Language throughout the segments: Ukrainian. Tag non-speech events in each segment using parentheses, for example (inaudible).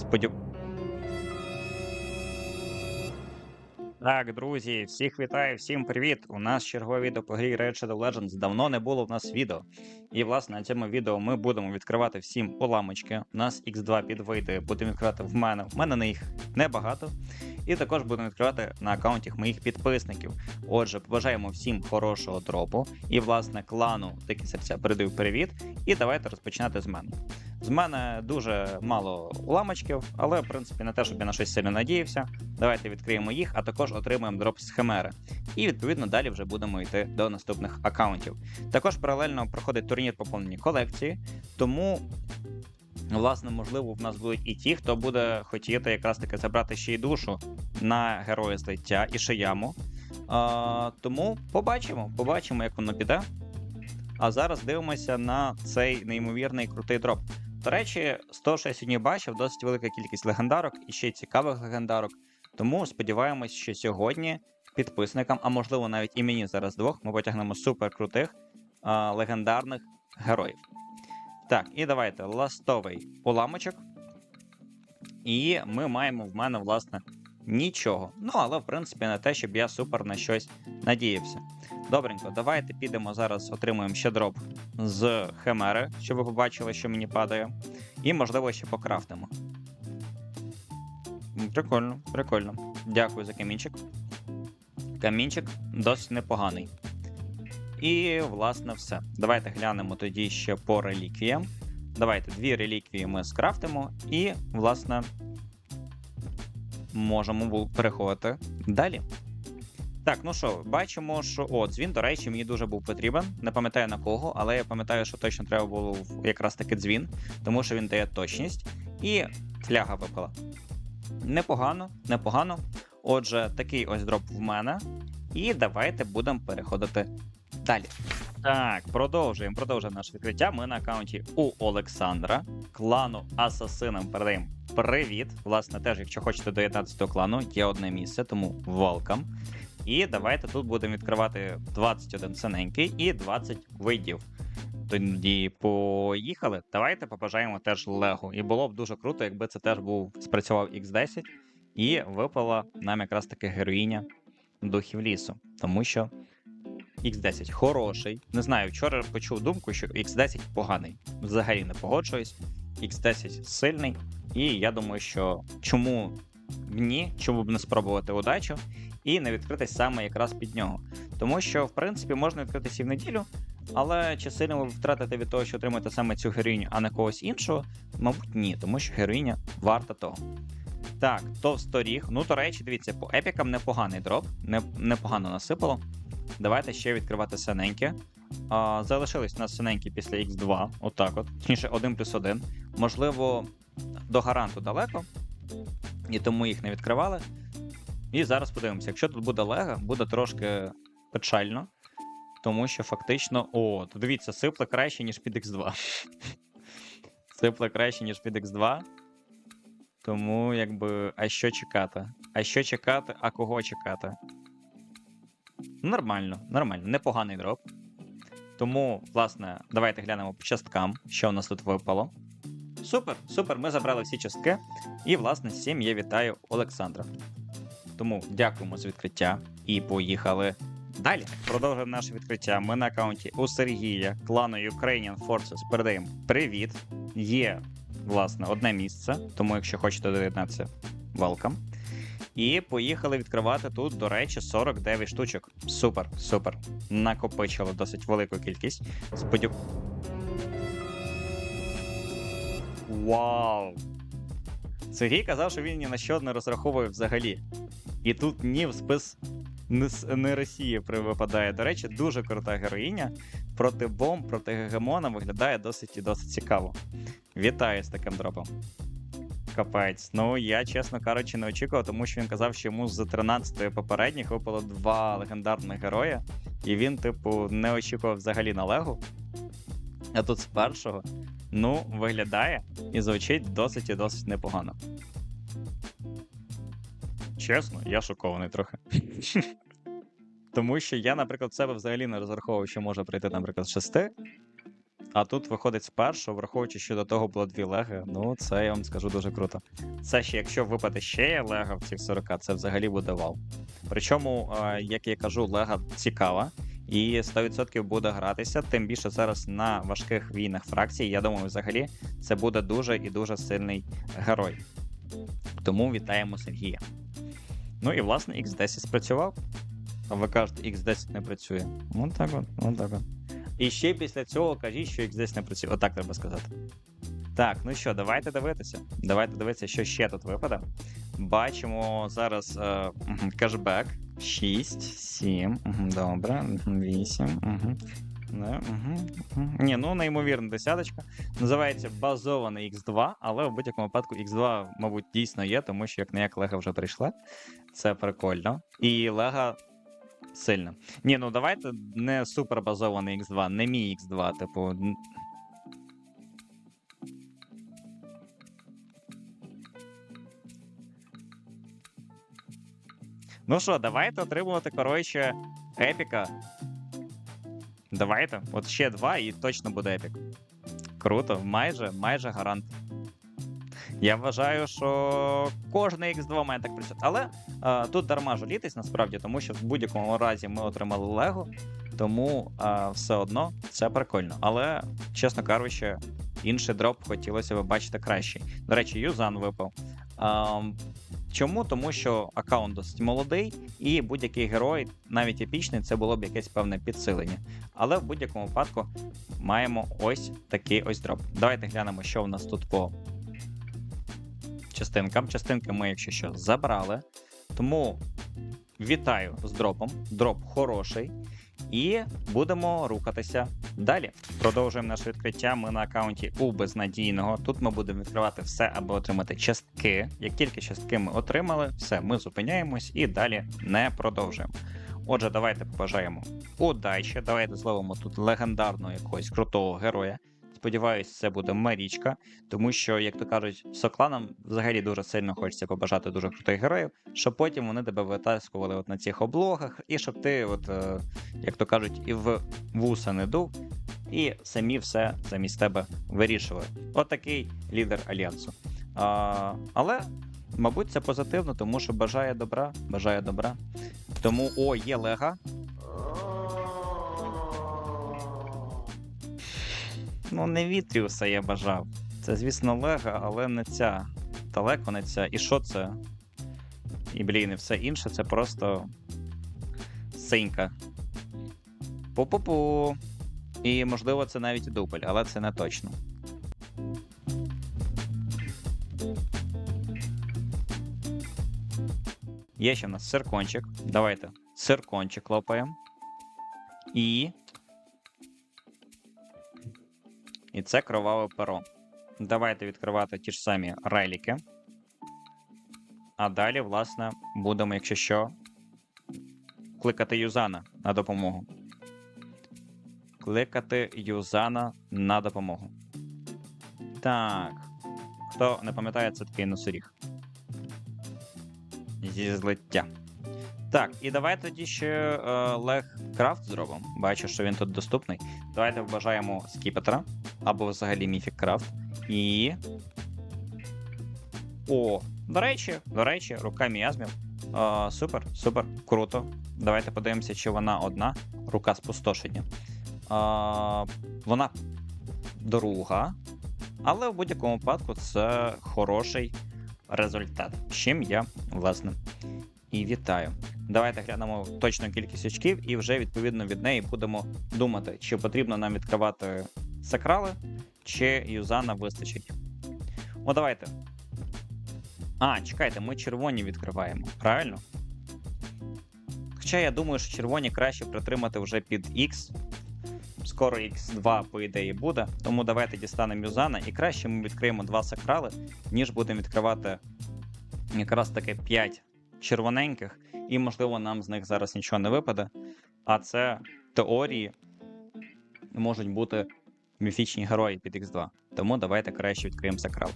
Сподів... Так, друзі, всіх вітаю, всім привіт! У нас чергове відео по грі Red Shadow Legends. Давно не було в нас відео. І, власне, на цьому відео ми будемо відкривати всім уламочки. У нас X2 підвийде, будемо відкривати в мене. В мене на їх небагато. І також будемо відкривати на аккаунті моїх підписників. Отже, побажаємо всім хорошого дропу. І, власне, клану такі серця передаю привіт. І давайте розпочинати з мене. З мене дуже мало уламочків, але в принципі не те, щоб я на щось сильно надіявся. Давайте відкриємо їх, а також отримаємо дроп з химери. І відповідно далі вже будемо йти до наступних аккаунтів. Також паралельно проходить турнір поповнені колекції, тому. Власне, можливо, в нас будуть і ті, хто буде хотіти якраз таки забрати ще й душу на героя злиття і шияму. А, тому побачимо, побачимо, як воно піде. А зараз дивимося на цей неймовірний крутий дроп. До речі, 106 сьогодні бачив, досить велика кількість легендарок і ще цікавих легендарок. Тому сподіваємось, що сьогодні підписникам, а можливо навіть і мені зараз двох, ми потягнемо супер крутих а, легендарних героїв. Так, і давайте ластовий уламочок. І ми маємо в мене, власне, нічого. Ну, але в принципі не те, щоб я супер на щось надіявся. Добренько, давайте підемо зараз, отримуємо ще дроп з химери, щоб ви побачили, що мені падає. І, можливо, ще покрафтимо. Прикольно, прикольно. Дякую за камінчик. Камінчик досить непоганий. І, власне, все. Давайте глянемо тоді ще по реліквіям. Давайте дві реліквії ми скрафтимо, і, власне, можемо переходити далі. Так, ну що, бачимо, що о, дзвін, до речі, мені дуже був потрібен. Не пам'ятаю на кого, але я пам'ятаю, що точно треба було якраз таки дзвін, тому що він дає точність. І фляга випала. Непогано, непогано. Отже, такий ось дроп в мене. І давайте будемо переходити далі. Так, продовжуємо. Продовжуємо наше відкриття. Ми на аккаунті у Олександра, клану Асасинам передаємо привіт. Власне, теж, якщо хочете доєднатися до клану, є одне місце, тому welcome. І давайте тут будемо відкривати 21 синенький і 20 видів. Тоді поїхали. Давайте побажаємо теж Лего. І було б дуже круто, якби це теж був спрацював X10 і випала нам якраз таки героїня духів лісу. Тому що X10 хороший. Не знаю, вчора почув думку, що X10 поганий. Взагалі не погоджуюсь. X10 сильний. І я думаю, що чому ні, чому б не спробувати удачу і не відкритись саме якраз під нього. Тому що, в принципі, можна відкритися і в неділю, але чи сильно ви втратите від того, що отримаєте саме цю героїню, а не когось іншого? Мабуть, ні, тому що героїня варта того. Так, товсторіг. Ну, до речі, дивіться, по епікам непоганий дроп, непогано насипало. Давайте ще відкривати синеньке. Залишились у нас синенькі після X2, отак от. Точніше, 1 плюс 1. Можливо, до гаранту далеко, і тому їх не відкривали. І зараз подивимося, якщо тут буде лего, буде трошки печально. Тому що фактично. О, то дивіться, сипле краще, ніж під X2. (laughs) Сипле краще, ніж під X2. Тому, якби, а що чекати? А що чекати, а кого чекати? Нормально, нормально, непоганий дроп. Тому, власне, давайте глянемо по часткам, що у нас тут випало. Супер, супер, ми забрали всі частки. І, власне, цим я вітаю Олександра. Тому дякуємо за відкриття і поїхали далі. Продовжуємо наше відкриття. Ми на аккаунті у Сергія, клану Ukrainian Forces. Передаємо привіт. Є, власне, одне місце, тому якщо хочете доєднатися, welcome. І поїхали відкривати тут, до речі, 49 штучок. Супер, супер. Накопичили досить велику кількість. Сподів... Вау! Сергій казав, що він ні на що не розраховує взагалі. І тут ні в спис не, Росії при- випадає. До речі, дуже крута героїня. Проти бомб, проти гегемона виглядає досить і досить цікаво. Вітаю з таким дропом. Капець. Ну, я, чесно кажучи, не очікував, тому що він казав, що йому з 13-ї попередніх випало два легендарних героя, і він, типу, не очікував взагалі на Легу. А тут з першого, ну, виглядає і звучить досить і досить непогано. Чесно, я шокований трохи. (laughs) Тому що я, наприклад, в себе взагалі не розраховував, що може прийти, наприклад, з 6. А тут виходить спершу, враховуючи, що до того було дві леги. Ну, це я вам скажу дуже круто. Це ще, якщо випаде ще лега в цих 40, це взагалі буде вау. Причому, е, як я кажу, лега цікава. І 100% буде гратися, тим більше зараз на важких війнах фракцій. Я думаю, взагалі це буде дуже і дуже сильний герой. Тому вітаємо Сергія. Ну і власне X10 спрацював. А ви кажете, X10 не працює. Ну так от, ну так от. І ще після цього кажіть, що X10 не працює. Отак треба сказати. Так, ну що, давайте дивитися. Давайте дивитися, що ще тут випаде. Бачимо зараз е, кешбек. 6, 7, добре, 8. Угу. Не, угу, угу. Ні, ну неймовірна десяточка. Називається базований X2, але в будь-якому випадку X2, мабуть, дійсно є, тому що як не як Лега вже прийшла. Це прикольно. І Лега сильна. Ні, ну давайте не супер базований X2, не мій X2, типу. Ну що, давайте отримувати, коротше, епіка. Давайте. От ще два і точно буде епік. Круто, майже, майже гарант. Я вважаю, що кожний X2 має так працювати. Але е, тут дарма жалітись насправді, тому що в будь-якому разі ми отримали Лего, тому е, все одно це прикольно. Але, чесно кажучи, інший дроп хотілося б бачити кращий. До речі, Юзан випав. Ем, Чому? Тому що аккаунт досить молодий, і будь-який герой, навіть епічний, це було б якесь певне підсилення. Але в будь-якому випадку маємо ось такий ось дроп. Давайте глянемо, що в нас тут по частинкам. Частинки ми, якщо що, забрали. Тому вітаю з дропом. Дроп хороший. І будемо рухатися далі. Продовжуємо наше відкриття. Ми на аккаунті у безнадійного. Тут ми будемо відкривати все, аби отримати частки. Як тільки частки ми отримали, все, ми зупиняємось і далі не продовжуємо. Отже, давайте побажаємо удачі. Давайте зловимо тут легендарного якогось крутого героя. Сподіваюсь, це буде Марічка, тому що, як то кажуть, сокланам взагалі дуже сильно хочеться побажати дуже крутих героїв, щоб потім вони тебе витаскували от на цих облогах, і щоб ти, от, е, як то кажуть, і в вуса не дув, і самі все замість тебе вирішували. От такий лідер альянсу. А, але, мабуть, це позитивно, тому що бажає добра, бажає добра. Тому о, є лега. Ну, не Вітріуса я бажав. Це, звісно, Лега, але не ця. Далеко не ця. І що це? І, блін, і все інше це просто синька. Пу-пу-пу. І, можливо, це навіть і дубль, але це не точно. Є ще в нас циркончик. Давайте циркончик лопаємо. І. І це кроваве перо. Давайте відкривати ті ж самі реліки. А далі, власне, будемо, якщо що, кликати Юзана на допомогу. Кликати Юзана на допомогу. Так. Хто не пам'ятає, це такий носоріг. Зі злиття. Так, і давайте тоді ще е, Лег Крафт зробимо. Бачу, що він тут доступний. Давайте вбажаємо скіпетра або взагалі Міфік Крафт. І. О, до речі, до речі, рука міазмів. Е, супер, супер, круто. Давайте подивимося, чи вона одна. Рука спустошення. Е, вона друга. Але в будь-якому випадку це хороший результат. з Чим я, власне, і вітаю. Давайте глянемо точну кількість очків, і вже відповідно від неї будемо думати, чи потрібно нам відкривати сакрали, чи юзана вистачить. О, давайте. А, чекайте, ми червоні відкриваємо, правильно? Хоча я думаю, що червоні краще притримати вже під X. Скоро X2, по ідеї, буде. Тому давайте дістанемо юзана і краще ми відкриємо два сакрали, ніж будемо відкривати якраз таки 5 червоненьких, і, можливо, нам з них зараз нічого не випаде. А це теорії можуть бути міфічні герої під X2. Тому давайте краще відкриємо сакрал.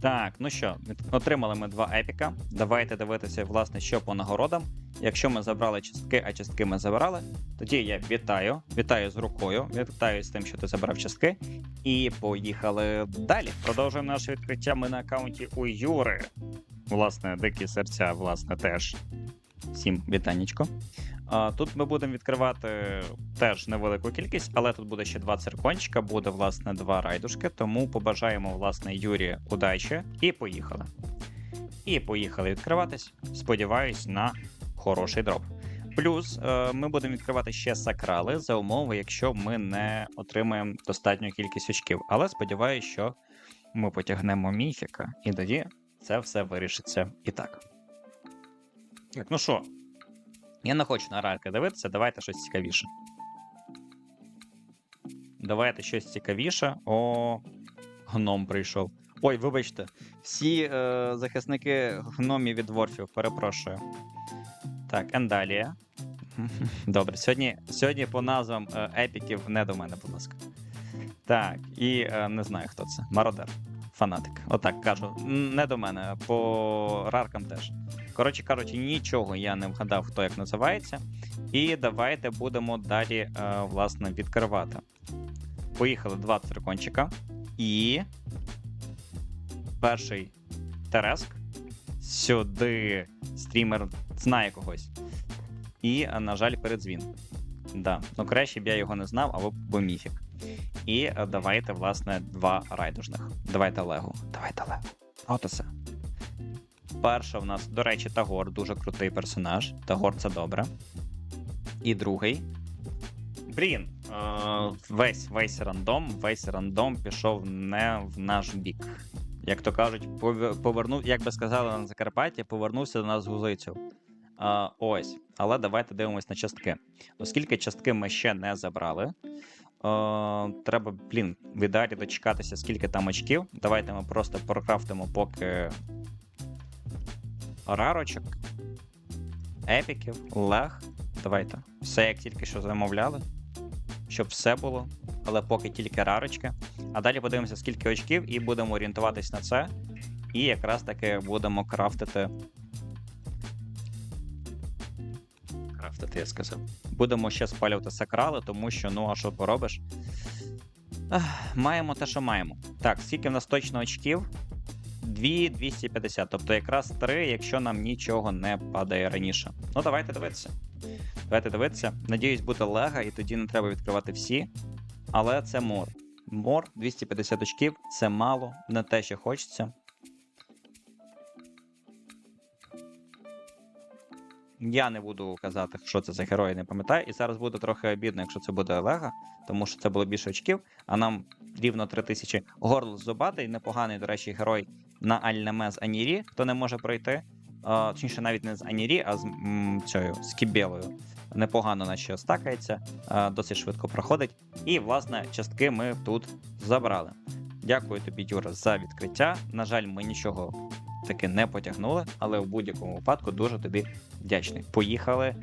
Так, ну що, отримали ми два епіка. Давайте дивитися, власне, що по нагородам. Якщо ми забрали частки, а частки ми забрали, тоді я вітаю, вітаю з рукою, вітаю з тим, що ти забрав частки. І поїхали далі. Продовжуємо наше відкриття. Ми на аккаунті у Юри. Власне, дикі серця, власне, теж. Всім вітаннячко. Тут ми будемо відкривати теж невелику кількість, але тут буде ще два циркончика, буде, власне, два райдушки. Тому побажаємо, власне, Юрі удачі і поїхали. І поїхали відкриватись. Сподіваюсь на хороший дроп. Плюс е, ми будемо відкривати ще сакрали за умови, якщо ми не отримаємо достатню кількість очків. Але сподіваюся, що ми потягнемо міфіка, і тоді це все вирішиться і так. Так, ну що, я не хочу на рарки дивитися, давайте щось цікавіше. Давайте щось цікавіше. О, гном прийшов. Ой, вибачте, всі е, захисники гномів від дворфів, перепрошую. Так, Ендалія. (laughs) Добре, сьогодні, сьогодні по назвам е, епіків не до мене, будь ласка. Так, і е, не знаю, хто це. Мародер. Фанатик. Отак кажу. Не до мене, по раркам теж. Коротше кажучи, нічого я не вгадав, хто як називається. І давайте будемо далі, е, власне, відкривати. Поїхали два циркончика. І. Перший Тереск. Сюди стрімер знає когось. І, е, на жаль, передзвін. Да. Ну, краще б я його не знав, або бо міфік. І е, давайте, власне, два райдужних. Давайте Легу. Давайте Легу. От усе. Перша в нас, до речі, Тагор, дуже крутий персонаж. Тагор це добре. І другий. Блін, е, весь весь рандом, весь рандом пішов не в наш бік. Як то кажуть, повернув, як би сказали на Закарпатті, повернувся до нас гузицю. А, ось, але давайте дивимось на частки. Оскільки частки ми ще не забрали, е, треба, блін, в ідеалі дочекатися, скільки там очків. Давайте ми просто прокрафтимо поки рарочок, епіків, лег. Давайте. Все як тільки що замовляли. Щоб все було, але поки тільки рарочки. А далі подивимося, скільки очків, і будемо орієнтуватись на це. І якраз таки будемо крафтити. Крафтити, я сказав. Будемо ще спалювати сакрали, тому що, ну, а що поробиш? Маємо те, що маємо. Так, скільки в нас точно очків? 2250, тобто якраз 3, якщо нам нічого не падає раніше. Ну, давайте дивитися. Давайте дивитися. Надіюсь, буде лега, і тоді не треба відкривати всі. Але це мор. Мор 250 очків це мало, не те, що хочеться. Я не буду казати, що це за герой, не пам'ятаю. І зараз буде трохи обідно, якщо це буде Олега, тому що це було більше очків, а нам рівно 3000 горл зубатий, непоганий, до речі, герой на Альнеме з Анірі, хто не може пройти. Точніше, навіть не з Анірі, а з м, цією з Кібелою. Непогано наче стакається, досить швидко проходить. І, власне, частки ми тут забрали. Дякую тобі, Юра, за відкриття. На жаль, ми нічого таки не потягнули, але в будь-якому випадку дуже тобі вдячний. Поїхали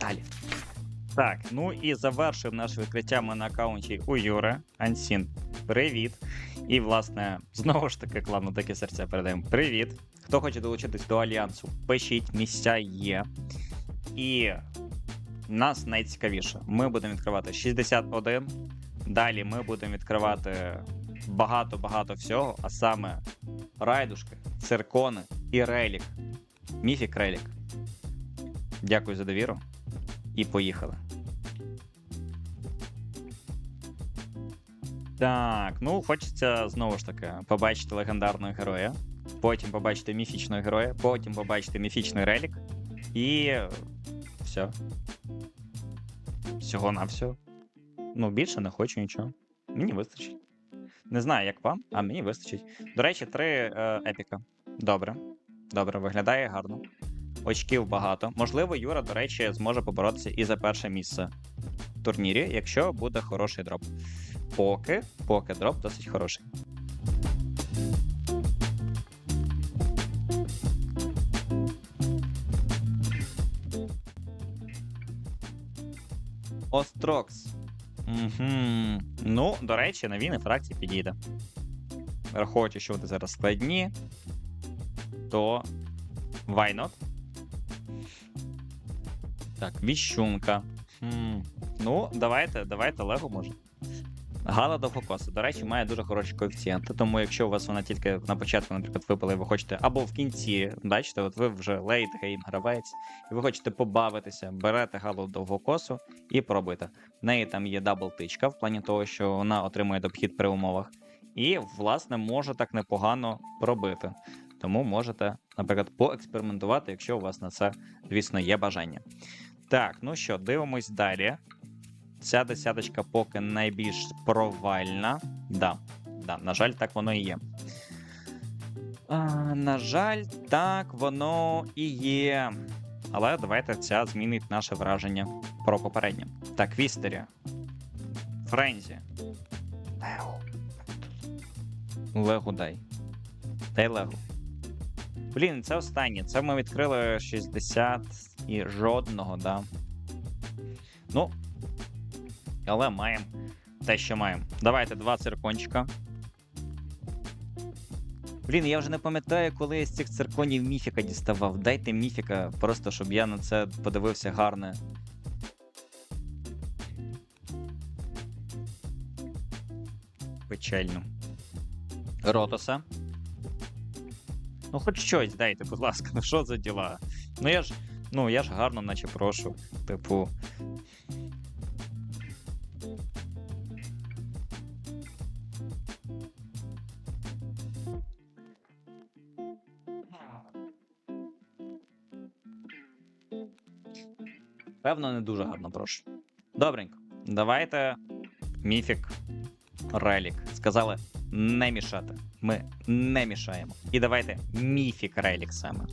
далі. Так, ну і завершив наше відкриття ми на аккаунті у Юри. Ансін, привіт. І, власне, знову ж таки, клану таке серця передаємо. Привіт. Хто хоче долучитись до альянсу, пишіть, місця є. І нас найцікавіше. Ми будемо відкривати 61. Далі ми будемо відкривати багато-багато всього, а саме райдушки, циркони і релік. Міфік релік. Дякую за довіру. І поїхали. Так, ну хочеться знову ж таки побачити легендарного героя. Потім побачити міфічного героя, потім побачити міфічний релік. І все. Всього на все. Ну, більше не хочу нічого. Мені вистачить. Не знаю, як вам, а мені вистачить. До речі, три е, епіка. Добре. Добре, виглядає гарно. Очків багато. Можливо, Юра, до речі, зможе поборотися і за перше місце в турнірі, якщо буде хороший дроп. Поки, поки дроп досить хороший. Острокс. Угу. Ну, до речі, на війни фракції підійде. Враховуючи, що вони зараз складні, то why not? Так, віщунка. Хм. Ну, давайте, давайте Лего може. Гала довгокоса, до речі, має дуже хороші коефіцієнти, тому якщо у вас вона тільки на початку, наприклад, випала, і ви хочете, або в кінці, бачите, от ви вже лейт гейм гравець, і ви хочете побавитися, берете галу довгокосу і пробуйте. В неї там є дабл тичка, в плані того, що вона отримує добхід при умовах. І, власне, може так непогано пробити. Тому можете, наприклад, поекспериментувати, якщо у вас на це, звісно, є бажання. Так, ну що, дивимось далі. Ця десяточка поки найбільш провальна. Да, да, на жаль, так воно і є. А, на жаль, так воно і є. Але давайте ця змінить наше враження про попереднє. Так, Вістерія. Френзі. Лего. Легу дай. Дай Легу. Блін, це останнє. Це ми відкрили 60 і жодного, да. Ну, але маємо те, що маємо. Давайте два циркончика. Блін, я вже не пам'ятаю, коли я з цих цирконів міфіка діставав. Дайте міфіка, просто щоб я на це подивився гарне. Печально. Ротоса. Ну, хоч щось дайте, будь ласка, ну що за діла? Ну я ж. Ну, я ж гарно, наче прошу. Типу. Певно, не дуже гарно прошу. Добренько. Давайте міфік релік. Сказали не мішати. Ми не мішаємо. І давайте міфік релік саме.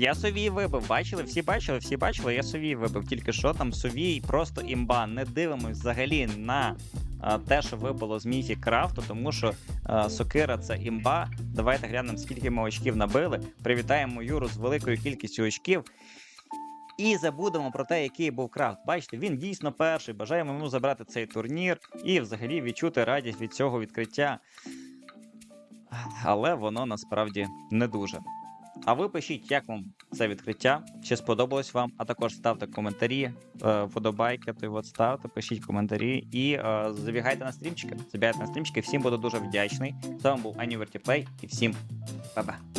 Я совій вибив, бачили? Всі бачили, всі бачили, я совій вибив. Тільки що там совій просто імба. Не дивимось взагалі на а, те, що випало з міфі крафту, тому що а, сокира це імба. Давайте глянемо, скільки ми очків набили. Привітаємо Юру з великою кількістю очків. І забудемо про те, який був крафт. Бачите, він дійсно перший. Бажаємо йому забрати цей турнір і взагалі відчути радість від цього відкриття. Але воно насправді не дуже. А ви пишіть, як вам це відкриття, чи сподобалось вам, а також ставте коментарі, е, вподобайки, то от ставте, пишіть коментарі і е, забігайте на стрімчики. Забігайте на стрімчики. Всім буду дуже вдячний. З вами був Аніверті Плей і всім па-па.